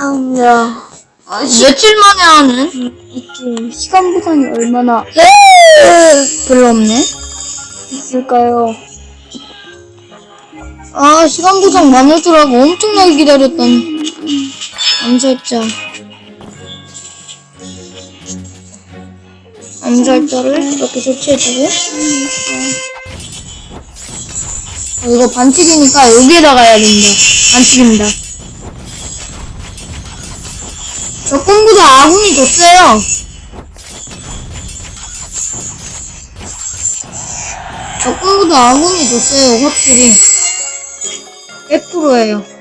아야. 아, 며칠 만에 하는? 이게 시간 보상이 얼마나 별로 없네. 있을까요? 아, 시간 보상 많을 줄 알고 엄청나게 기다렸던 암살자. 암살자를 이렇게 설치해주고. 어, 이거 반칙이니까 여기에다가 해야 됩니다. 반칙입니다. 적군보다 아군이 더 세요. 적군보다 아군이 더 세요, 확실히. 100%예요.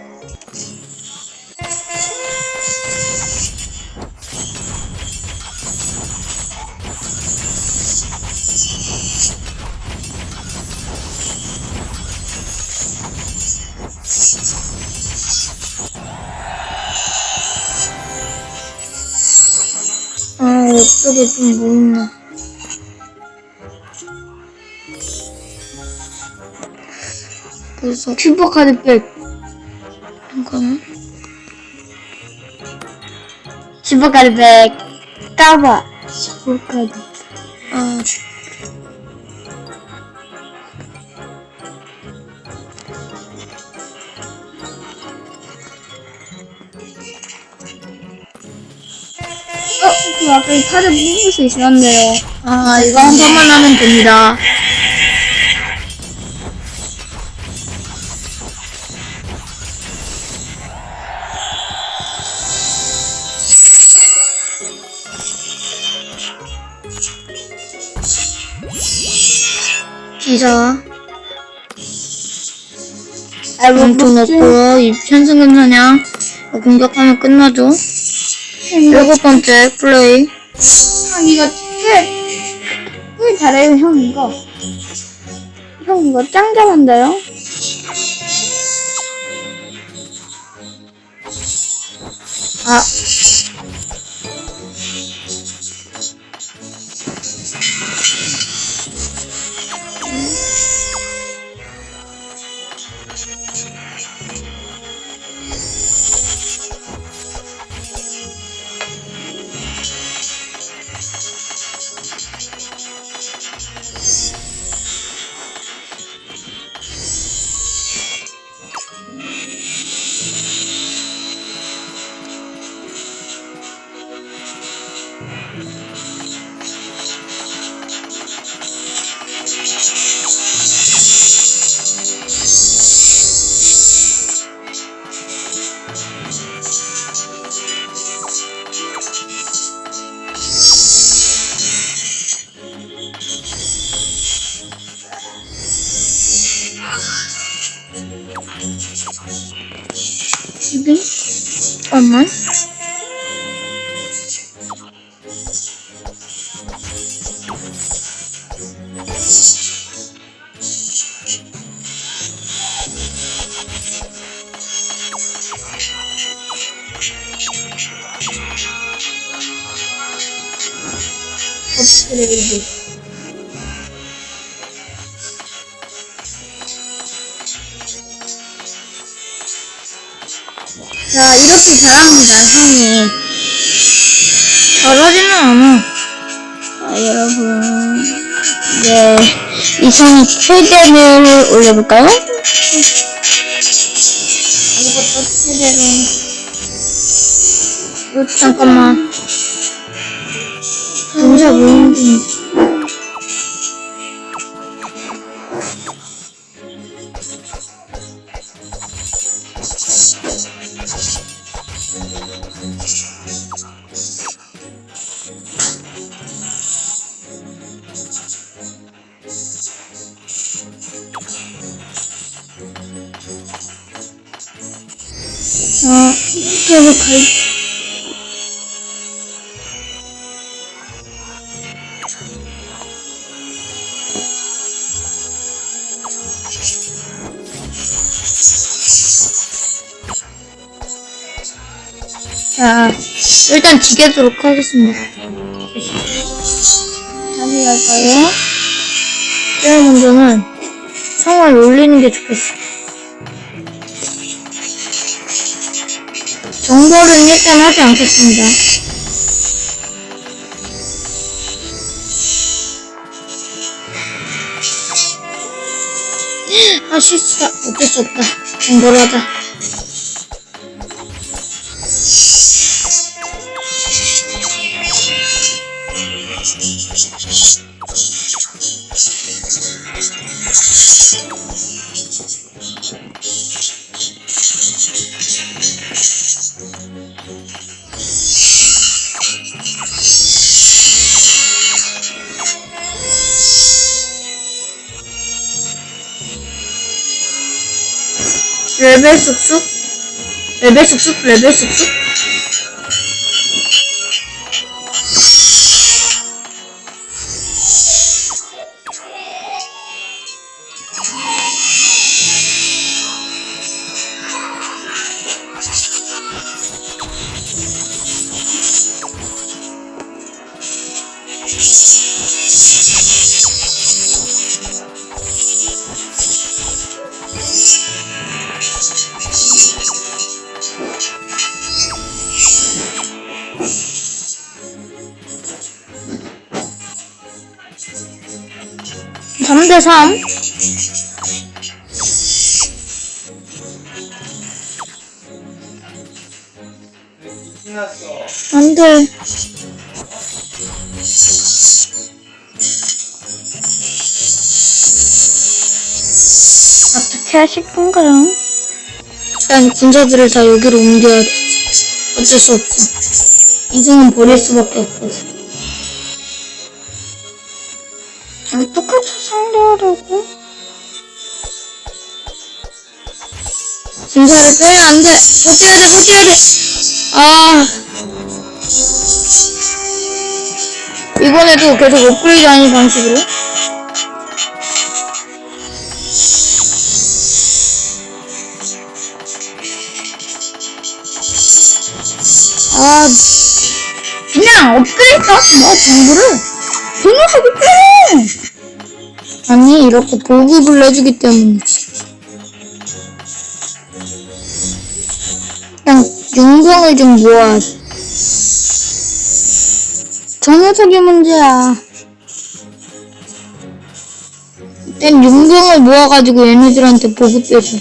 아, 옆쪽에 좀 뭐 있나. 벌써 슈퍼카드 백. 잠깐만. 슈퍼카드 백. 까봐. 슈퍼카드. 그 아까 이 카드 뽑을 수 있었는데요. 아, 이거 한 번만 하면 됩니다. 기자, 넣고, 이 현승금 사냥, 어, 공격하면 끝나죠. 일곱 번째, 플레이. 형, 이거 꽤, 꽤 잘해요, 형, 이거. 형, 이거 짱 잘한다요? 아, 잠깐 잘합니다, 형이. 잘하지는 않아. 아, 여러분. 네. 이상 최대를 올려볼까요? 이것도 최대로. 어, 잠깐만. 동사 모임 중. 자, 계속 갈. 자, 일단 지게도록 하겠습니다. 다시 갈까요? 제일 먼저는 청을 올리는 게 좋겠어. 정벌은 일단 하지 않겠습니다. 아, 실수다. 어쩔 수 없다. 정벌을 하자. RB sık sık RB sık sık RB sık sık 3대 3. 안 돼. 어떻게 하실 건가요? 일단 군사들을 다 여기로 옮겨야 돼. 어쩔 수 없지. 이승은 버릴 수밖에 없거든. 어떻게 상대하려고? 군사를 빼면 안 돼. 버텨야 돼, 버텨야 돼. 아. 이번에도 계속 업그레이드 하는 방식으로. 아, 그냥 업그레이드 하지 마, 정보를. 그 녀석이 빼! 아니, 이렇게 보급을 해주기 때문이지. 그냥 용병을 좀 모아. 저 녀석이 문제야. 일단 용병을 모아가지고 얘네들한테 보급해줘.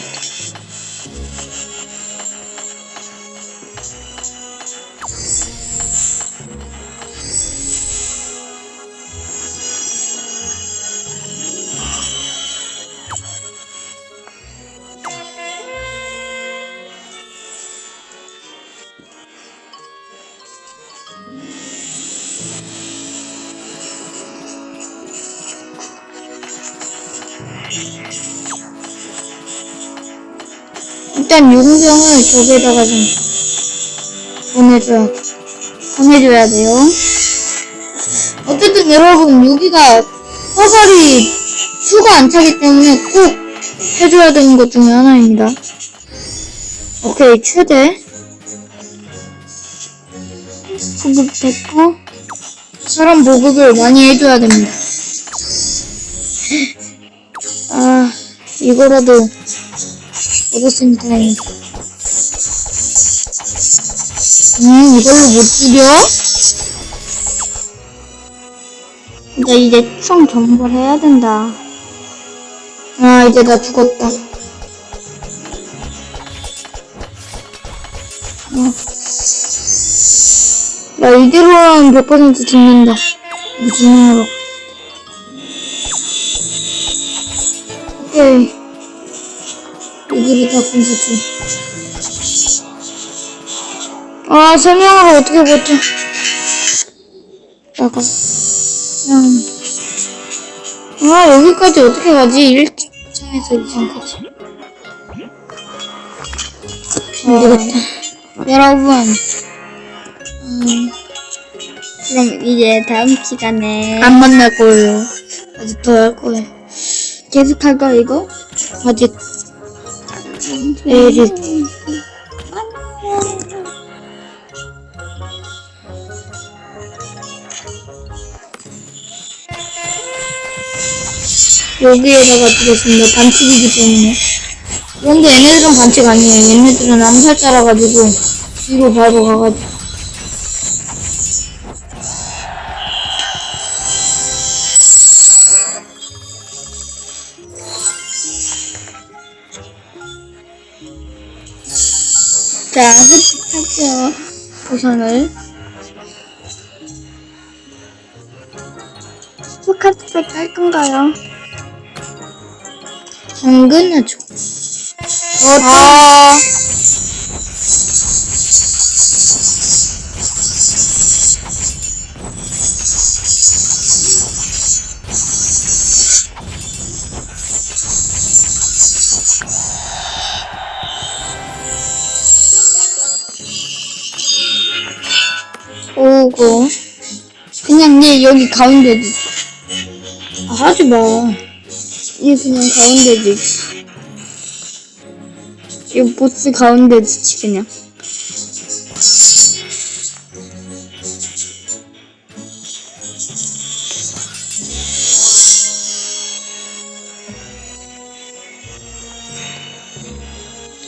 일단 용병을 저기에다가 좀 보내줘야 보내줘야 돼요. 어쨌든 여러분 여기가 화살이 수가 안 차기 때문에 꼭 해줘야 되는 것 중에 하나입니다. 오케이 최대 보급 됐고 사람 보급을 많이 해줘야 됩니다. 아 이거라도 다행이다. 음, 이걸로 못 죽여? 나 이제 총 정벌 해야 된다. 아, 이제 나 죽었다. 어. 나 이대로는 100% 죽는다. 무진으로. 오케이. 여기를 다 분석해. 아, 세 명으로 어떻게 버텨. 나가. 그냥. 아, 여기까지 어떻게 가지? 1층에서 2층까지. 안 되겠다. 여러분, 음, 그럼 이제 다음 시간에 안 만날 거예요. 아직 더 할 거예요. 계속 할 거야, 이거? 아직, 내일, 여기에다가 두겠습니다. 반칙이기 때문에. 그런데 얘네들은 반칙 아니에요. 얘네들은 암살자라 가지고 이거 바로 가가지고. 우선을. 포카트백 깔 건가요? 당근하죠. 아, 그냥 얘 여기 가운데지. 아, 하지 마. 얘 그냥 가운데지. 이 보스 가운데지, 그냥.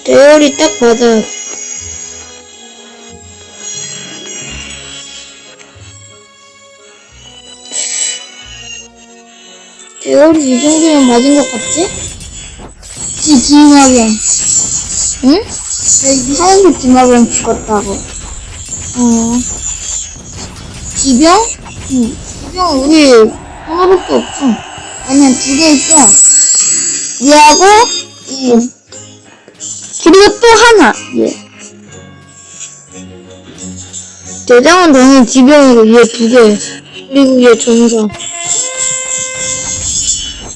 대열이 딱 맞아. 대열이 이 정도면 맞은 것 같지? 지, 지마병. 응? 하얀색 지마병 죽었다고. 어. 지병? 응. 지병 우리 하나밖에 없어. 아니야, 두 개 있어. 얘하고, 이. 그리고 또 하나, 얘. 대장은 당연히 지병이고 얘 두 개. 그리고 얘 전사.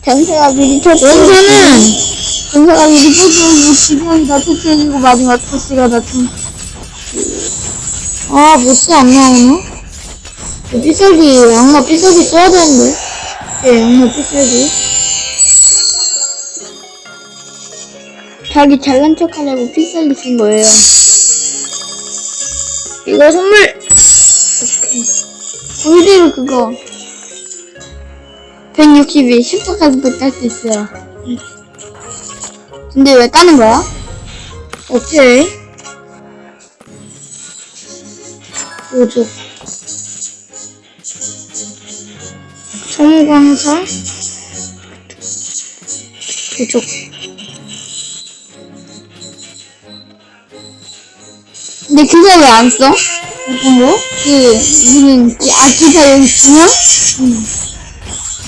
전사가 미리 터뜨리고. 전사는 전사가 미리 터뜨리고, 지병이 다 터뜨리고, 마지막 보스가 다 터뜨리고. 아 보스 안 나오나? 삐살기 악마 삐살기 써야 되는데. 예, 악마 삐살기. 자기 잘난 척 하려고 픽셀리 쓴 거예요. 이거 선물. 골드로 그거. 162, 슈퍼카드도 딸수 있어요. 근데 왜 까는 거야? 오케이. 오죠. 성광사. 도적. 근데 그거 왜안 써? 거? 그, 우리는, 이 아기사 여기 중앙?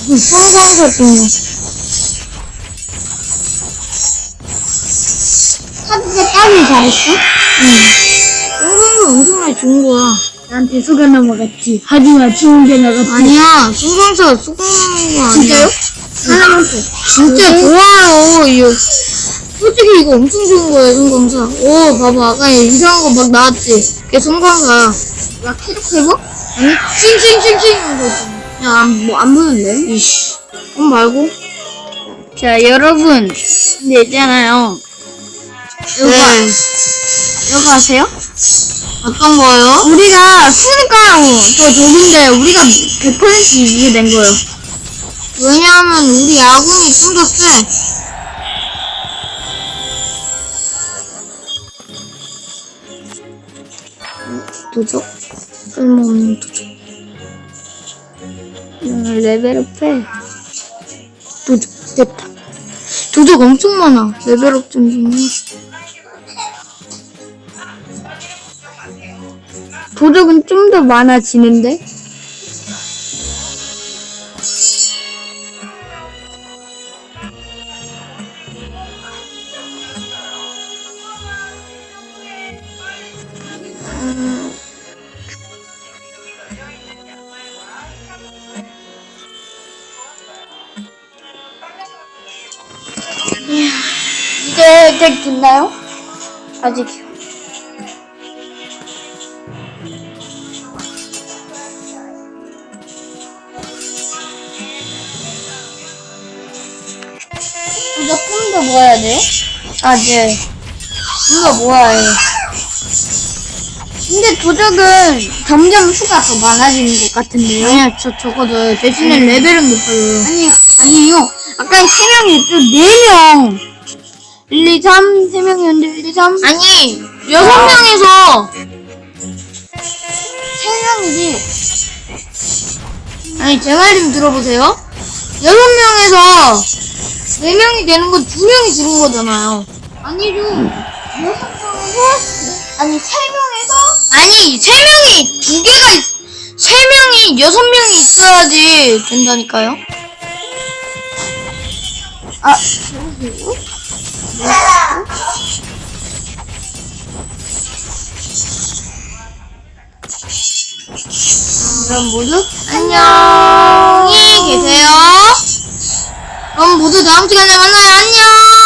중요. 카드가 따기 잘했어? 성광사 엄청 많이 좋은 거야. 나한테 속아 넘어갔지. 하지마, 좋은 게 나갔지. 아니야, 성광사 수긍하는 거 아니야. 진짜요? 하나만 더. 진짜 좋아요. 이거 솔직히 이거 엄청 좋은 거예요, 성광사. 오, 봐봐. 아까 이상한 거 막 나왔지. 그게 성광사야. 야, 캐릭 회복? 아니, 칭칭칭칭 하는 거지. 야, 안, 뭐, 안 보는데? 이씨. 그럼 말고. 자, 여러분. 근데 있잖아요. 이거, 네. 이거 아세요? 어떤 거요? 우리가 수니까요. 더 좋은데, 우리가 100% 이기게 된 거예요. 왜냐하면 우리 아군이 좀 더 세. 도적? 쓸모없는 도적. 음, 레벨업해. 도적, 됐다. 도적 엄청 많아. 레벨업 좀 좀. 해. 도적은 좀 더 많아지는데? 됐나요? 아직이요. 도적 좀더 모아야 돼요? 아, 네. 이거 얘. 근데 도적은 점점 수가 더 많아지는 것 같은데요? 아니야, 저, 저거 더 대신에 레벨은 높아요. 아니, 아니요. 아까 세 명이 또네 명. 1, 2, 3, 세 명이었는데 1, 2, 3. 아니, 여섯 명에서 세 명이지. 아니 제 말 좀 들어보세요. 여섯 명에서 네 명이 되는 건두 명이 죽은 거잖아요. 아니죠. 여섯 명에서 아니 세 명에서 아니 세 명이 두 개가 있- 세 명이 여섯 명이 있어야지 된다니까요. 아 그러세요? 그럼 모두 안녕히 계세요. 그럼 모두 다음 시간에 만나요. 안녕.